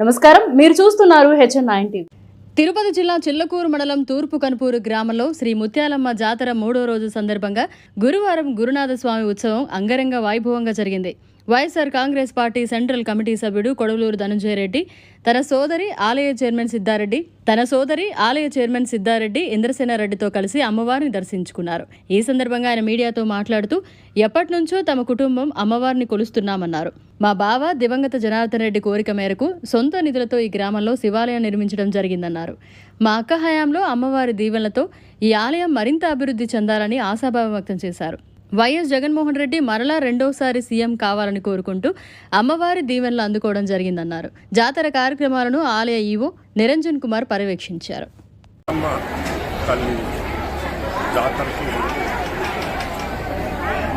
నమస్కారం. మీరు చూస్తున్నారు హెచ్ఎన్ నైన్ టీవీ తిరుపతి జిల్లా చిల్లకూరు మండలం తూర్పు కనుపూరు గ్రామంలో శ్రీ ముత్యాలమ్మ జాతర మూడో రోజు సందర్భంగా గురువారం గురునాథ స్వామి ఉత్సవం అంగరంగ వైభవంగా జరిగింది. YSR Congress party central committee సభ్యుడు కొడవలూరు ధనంజయ రెడ్డి తన సోదరి ఆలయ చైర్మన్ సిద్ధారెడ్డి తన సోదరి ఆలయ చైర్మన్ సిద్ధారెడ్డి ఇంద్రసేనారెడ్డితో కలిసి అమ్మవారిని దర్శించుకున్నారు. ఈ సందర్భంగా ఆయన మీడియాతో మాట్లాడుతూ ఎప్పటి నుంచో తమ కుటుంబం అమ్మవారిని కొలుస్తున్నామన్నారు. మా బావ దివంగత జనార్దన్ రెడ్డి కోరిక మేరకు సొంత నిధులతో ఈ గ్రామంలో శివాలయం నిర్మించడం జరిగిందన్నారు. మా అక్క హయాంలో అమ్మవారి దీవెనలతో ఈ ఆలయం మరింత అభివృద్ధి చెందాలని ఆశాభావం వ్యక్తం చేశారు. వైఎస్ జగన్మోహన్ రెడ్డి మరలా రెండోసారి సీఎం కావాలని కోరుకుంటూ అమ్మవారి దీవెనలు అందుకోవడం జరిగిందన్నారు. జాతర కార్యక్రమాలను ఆలయ ఈవో నిరంజన్ కుమార్ పర్యవేక్షించారు.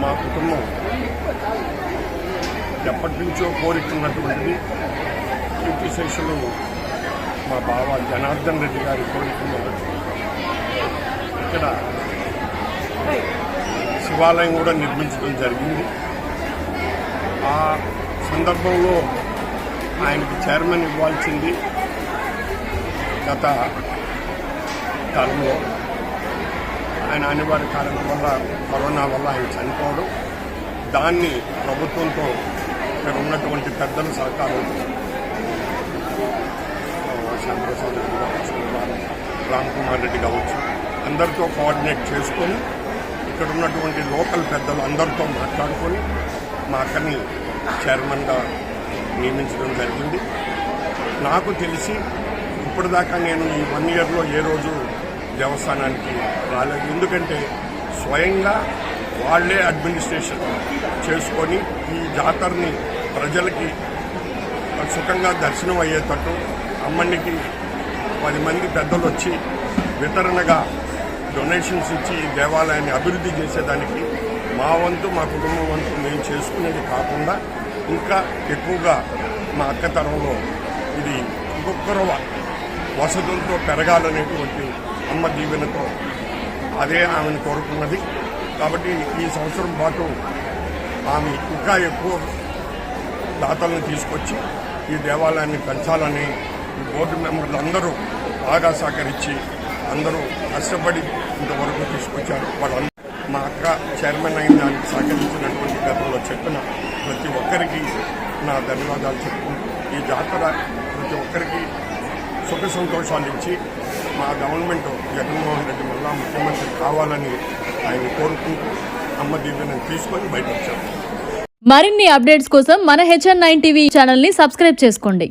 మా కుటుంబం ఎప్పటి నుంచో కోరుకున్నటువంటిది కీర్తి మా బావ జనార్దన్ రెడ్డి గారి కోరుకున్నారు ఇక్కడ శివాలయం కూడా నిర్మించడం జరిగింది. ఆ సందర్భంలో ఆయనకి చైర్మన్ ఇవ్వాల్సింది గత కాలంలో. ఆయన అనివార్య కారణం వల్ల కరోనా వల్ల ఆయన చనిపోవడం. దాన్ని ప్రభుత్వంతో ఇక్కడ ఉన్నటువంటి పెద్దల సహకారం చంద్రశేఖర్ రెడ్డి కావచ్చు రామ్- రామ్ కుమార్ రెడ్డి కావచ్చు అందరితో కోఆర్డినేట్ చేసుకొని ఇక్కడ ఉన్నటువంటి లోకల్ పెద్దలు అందరితో మాట్లాడుకొని మా అక్కని చైర్మన్గా నియమించడం జరిగింది. నాకు తెలిసి ఇప్పటిదాకా నేను ఈ వన్ ఇయర్లో ఏ రోజు దేవస్థానానికి రాలేదు. ఎందుకంటే స్వయంగా వాళ్ళే అడ్మినిస్ట్రేషన్ చేసుకొని ఈ జాతరని ప్రజలకి సుఖంగా దర్శనం అయ్యేటట్టు అమ్మనికి పది మంది పెద్దలు వచ్చి వితరణగా డొనేషన్స్ ఇచ్చి ఈ దేవాలయాన్ని అభివృద్ధి చేసేదానికి మా వంతు మా కుటుంబం వంతు మేము చేసుకునేది కాకుండా ఇంకా ఎక్కువగా మా అక్క తరంలో ఇది ఇంకొకరు వసతులతో పెరగాలనేటువంటి అమ్మ దీవెనతో అదే ఆమెను కోరుకున్నది. కాబట్టి ఈ సంవత్సరం పాటు ఆమె ఇంకా ఎక్కువ దాతలను తీసుకొచ్చి ఈ దేవాలయాన్ని పెంచాలని ఈ బోర్డు మెంబర్లు అందరూ బాగా సహకరించి అందరూ కష్టపడి ఇంతవరకు తీసుకొచ్చారు. వాళ్ళందరూ మా అక్క చైర్మన్ అయిన దానికి సహకరించినటువంటి గతంలో చెప్పిన ప్రతి ఒక్కరికి నా ధన్యవాదాలు చెప్పుకుంటూ ఈ జాతర ప్రతి ఒక్కరికి సుఖ సంతోషాలు ఇచ్చి మా గవర్నమెంట్ జగన్మోహన్ రెడ్డి మళ్ళా ముఖ్యమంత్రి కావాలని ఆయన కోరుకుంటూ అమ్మ దీవెనని తీసుకొని బయటకు వచ్చాము మరిన్ని అప్డేట్స్ కోసం మన హెచ్ఎన్ నైన్ టీవీ ఛానల్ని సబ్స్క్రైబ్ చేసుకోండి.